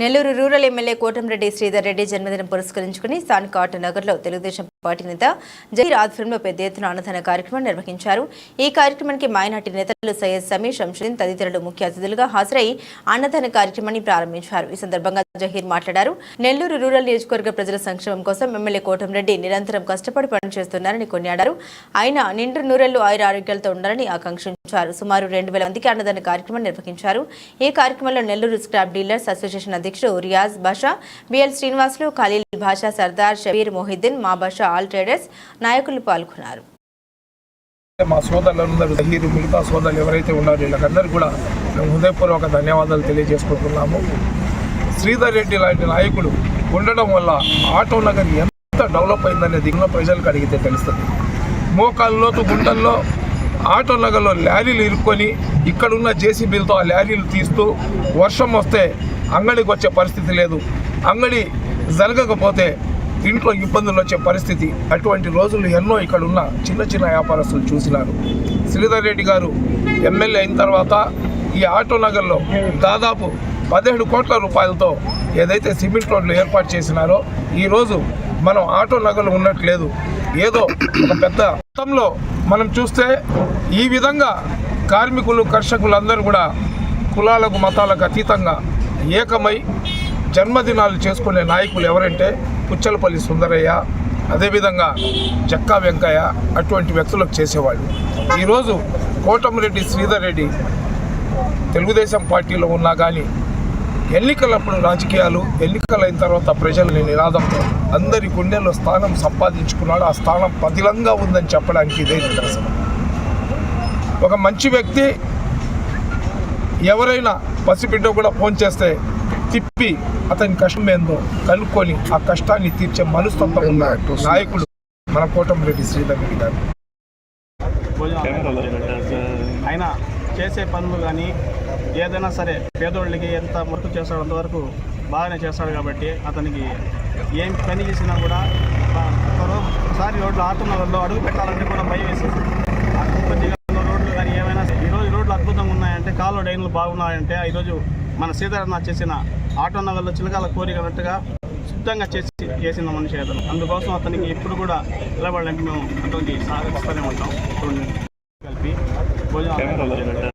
Nellore rural MLA Kotamreddy Sridhar Reddy జన్మదినం పురస్కరించుకుని స్థానిక ఆటో నగర్లో తెలుగుదేశం పార్టీ నేత జహీర్ ఆధ్వర్యంలో పెద్ద ఎత్తున అన్నదాన కార్యక్రమం నిర్వహించారు. ఈ కార్యక్రమానికి మైనార్టీ నేతలు సయ్యద్ సమీర్ శంషుద్దీన్ తదితరులు ముఖ్య అతిథులుగా హాజరై అన్నదాన కార్యక్రమాన్ని ప్రారంభించారు. ఈ సందర్భంగా జహీర్ మాట్లాడారు. నెల్లూరు రూరల్ నియోజకవర్గ ప్రజల సంక్షేమం కోసం ఎమ్మెల్యే కోటంరెడ్డి నిరంతరం కష్టపడి పనిచేస్తున్నారని కొనియాడారు. ఆయన నిండు నూరెళ్ళు ఆయుర ఆరోగ్యాలతో ఉండాలని ఆకాంక్షించారు. సుమారు రెండు వేల మందికి అన్నదాన కార్యక్రమం నిర్వహించారు. ఈ కార్యక్రమంలో నెల్లూరు స్క్రాప్ డీలర్స్ అసోసియేషన్ అధ్యక్షుడు రియాజ్ బాషా బిఎల్ శ్రీనివాసులు ఖలీల్ భాషా సర్దార్ షబీర్ మొహిద్దీన్ మా బాషా ఆల్ ట్రేడర్స్ నాయకులు పాల్గొన్నారు. మా సోదరులందరూ హీరు మిగతా సోదరులు ఎవరైతే ఉన్నారో వీళ్ళకందరూ కూడా మేము హృదయపూర్వక ధన్యవాదాలు తెలియజేసుకుంటున్నాము. శ్రీధర్ రెడ్డి లాంటి నాయకుడు ఉండడం వల్ల ఆటో నగర్ ఎంత డెవలప్ అయిందనేది ఇంకా ప్రజలకు అడిగితే తెలుస్తుంది. మోకాల్లోతు గుంటల్లో ఆటో నగర్లో లారీలు ఇరుక్కొని ఇక్కడున్న జేసీబీలతో ఆ లారీలు తీస్తూ వర్షం వస్తే అంగడికి వచ్చే పరిస్థితి లేదు. అంగడి జరగకపోతే ఇంట్లో ఇబ్బందులు వచ్చే పరిస్థితి. అటువంటి రోజులు ఎన్నో ఇక్కడ ఉన్న చిన్న చిన్న వ్యాపారస్తులు చూసినారు. శ్రీధర్ రెడ్డి గారు ఎమ్మెల్యే అయిన తర్వాత ఈ ఆటో నగర్లో దాదాపు పదిహేడు కోట్ల రూపాయలతో ఏదైతే సిమెంట్ రోడ్లు ఏర్పాటు చేసినారో ఈరోజు మనం ఆటో నగర్లు ఉన్నట్లేదు. ఏదో ఒక పెద్ద మొత్తంలో మనం చూస్తే ఈ విధంగా కార్మికులు కర్షకులందరూ కూడా కులాలకు మతాలకు అతీతంగా ఏకమై జన్మదినాలు చేసుకునే నాయకులు ఎవరంటే పుచ్చలపల్లి సుందరయ్య అదేవిధంగా జక్కా వెంకయ్య అటువంటి వ్యక్తులకు చేసేవాళ్ళు. ఈరోజు కోటమిరెడ్డి శ్రీధర్ రెడ్డి తెలుగుదేశం పార్టీలో ఉన్నా కానీ ఎన్నికలప్పుడు రాజకీయాలు ఎన్నికలైన తర్వాత ప్రజలని నినాదంతో అందరి గుండెల్లో స్థానం సంపాదించుకున్నాడు. ఆ స్థానం పదిలంగా ఉందని చెప్పడానికి ఇదే నిదర్శనం. ఒక మంచి వ్యక్తి ఎవరైనా పసిబిడ్డ కూడా ఫోన్ చేస్తే తిప్పి అతని కష్టం ఏందో కనుక్కొని ఆ కష్టాన్ని తీర్చే మనస్తత్వం ఉన్న నాయకుడు మన కోటమిరెడ్డి శ్రీధర్ రెడ్డి గారు. ఆయన చేసే పనులు కానీ ఏదైనా సరే పేదోళ్ళకి ఎంత వర్క్ చేస్తాడో అంతవరకు బాగానే చేస్తాడు కాబట్టి అతనికి ఏం పని చేసినా కూడా ఒకరోజు ఒకసారి రోడ్లు ఆటున్నలో అడుగు పెట్టాలంటే కూడా భయం వేసేది కొద్దిగా రోడ్లు కానీ ఏమైనా సరే ఈరోజు రోడ్లు అద్భుతంగా ఉన్నాయంటే కాలువ డైన్లు బాగున్నాయంటే ఈరోజు మన సీతారామ చేసిన ఆటో నగర్లో చిలకాల కోరిక అన్నట్టుగా శుద్ధంగా చేసి చేసిన మనిషి అతను. అందుకోసం అతనికి ఎప్పుడు కూడా నిలబడాలంటే మేము అతనికి సాధిస్తూనే ఉంటాం. కలిపి భోజనం